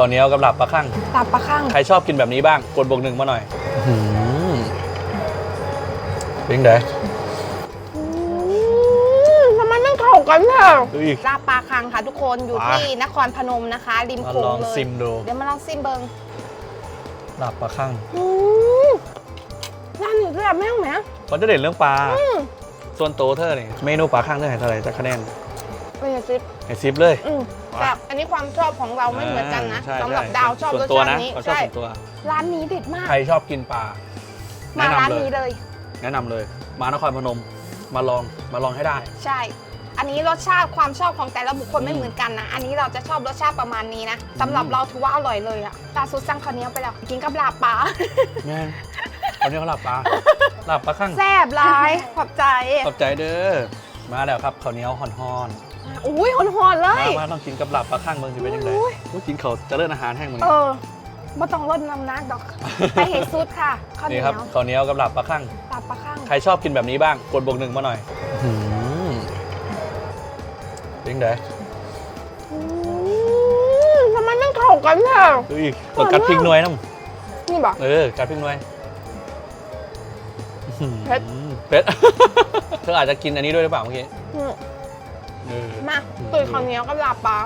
ข้าวเหนียวกับหลับปลาข้างตับปลาข้างใครชอบกินแบบนี้บ้างกดบวกหนึ่งมาหน่อยอื้อหือเป็นไงอืมทำไมไม่เข้ากันเนี่ยอุ้ยลาบปลาคังค่ะทุกคนอยู่ไปที่นครพนมนะคะ ริมมาโขลองงเลยซิมดู เดี๋ยวมาลองซิมเบิงหลับปลาข้างอืมร้านนี้แซ่บแม่งไหมมันจะเด่นเรื่องปลาอืมส่วนโตวเธอเนี่ยเมนูปลาข้างเธอให้เท่าไหร่จะคะแนน เป็นยังซิปให้ซิปเลย อืมแบบอันนี้ความชอบของเราไม่เหมือนกันนะใช่สำหรับใช่ดาวชอบส่วรนสตัวชาตินะนี้เขาชอบใช่ส่วนตัว ร้านนี้เด็ดมาก ใครชอบกินปลามาแนะร้านนำเลย นี้เลย แนะนำเลย มานครพนม มาลอง มาลองให้ได้ ใช่ อันนี้รสชาติความชอบของแต่ละบุคคลอืมไม่เหมือนกันนะ อันนี้เราจะชอบรสชาติประมาณนี้นะสำหรับอืมเราถือว่าอร่อยเลยอะตาซุดสั่งข้าวเหนียวไปแล้วกินกับลาบปลา แม่งตอนนี้เขาหลับปลา หลับปลาข้างแซ่บหลาย ขอบใจ ขอบใจเด้อ มาแล้วครับข้าวเหนียวห่อน อุ้ยหอนๆเลๆยมามาต้องกินกับหลับปลาข้างเมืองจะเป็นยังไงโอ้ยต้องกินเขาวเจะเลิศอาหารแห้งเหมือนเออไม่ต้องลดน้ำหนักดอก ไปเห็ดซุดค่ะข้าวเหนีนี่ยวครับข้าวเหนียวกับหลับปลาข้างลาบปลาข้างใครชอบกินแบบนี้บ้างกดบวกหนึ่งมาหน่อยอื้อหือเป็นยังไงอืมทำไมไม่เข้ากันเนี่ยอุ้ยตัวกัดพริกหน่วยน้นี่บอกำเออกัดพริกหน่วยอื้อหือเผ็ด เผ็ด เธออาจจะกินอันนี้ด้วยหรือเปล่าเมื่อกี้อืม เออมาตุยข้าวเหนียวกับลาบปลา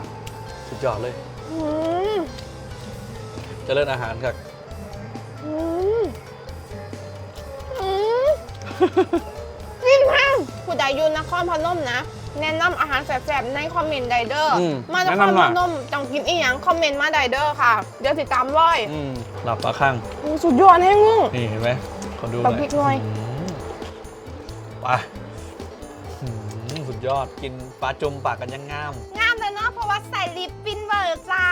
สุดยอดเลยอืมเจะเลิศอาหารครับอืมอืมนี่ค่ะผู้ใดอยูนครพนมนะ แนะนำอาหารแซ่บๆในคอมเมนต์ไดเดอร์ อืมมานแนะครนำหพน่อย นมต้องกินอีหยังคอมเมนต์มาไดเดอร์ค่ะ เดี๋ยวติดตามร้อยอืมหลับปลาข้าง อืมสุดยอดแห้งงงนี่เห็นไหมขอดูปลาพริกหน่อยอืมไปอืม สุดยอดกินปลาจุ่มปากกันยังงาม งามเลยเนาะเพราะว่าใส่ลิปฟินเวอร์จ้า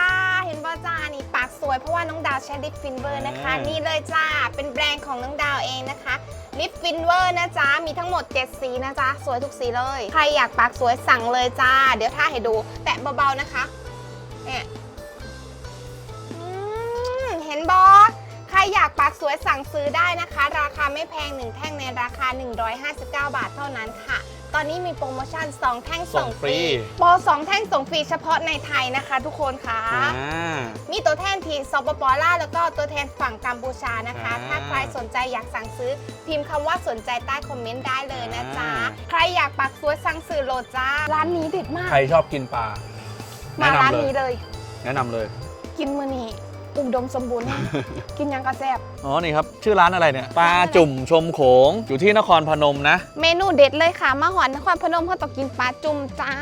เห็นป่ะจ้านี่ปากสวยเพราะว่าน้องดาวใช้ลิปฟินเวอร์นะคะอ่านี่นี่เลยจ้า เป็นแบรนด์ของน้องดาวเองนะคะลิปฟินเวอร์นะจ๊ะ มีทั้งหมด 7 สีนะจ๊ะ สวยทุกสีเลย ใครอยากปากสวยสั่งเลยจ้า เดี๋ยวท่าให้ดู แตะเบาๆนะคะเนี่ยอืมเห็นบอสใครอยากปากสวยสั่งซื้อได้นะคะ ราคาไม่แพง1แท่งในราคา 159 บาทเท่านั้นค่ะ ตอนนี้มีโปรโมชั่น 2 แท่งส่ส่งงฟฟรีรี โปร 2 แท่งส่งฟรีเฉพาะในไทยนะคะทุกคนค่ะอ่ามีตัวแทนที่สปปลาวแล้วก็ตัวแทนฝั่งกัมพูชานะคะอ่าถ้าใครสนใจอยากสั่งซื้อ พิมพ์คำว่าสนใจใต้คอมเมนต์ได้เลยนะจ๊ะอ่าใครอยากปักสวยสั่งซื้อโหลดจ้า ร้านนี้เด็ดมาก ใครชอบกินปลา มาแนะร้านนำเลยนี้เลย แนะนำเลย กินมือนี้ อุดมสมบูรณ์ กินยังกระแซบอ๋อ นี่ครับ ชื่อร้านอะไรเนี่ย ปลาจุ่มชมโขง อยู่ที่นครพนมนะ เมนูเด็ดเลยค่ะ มาหอนนครพนมเขาต้องกินปลาจุ่มจ้า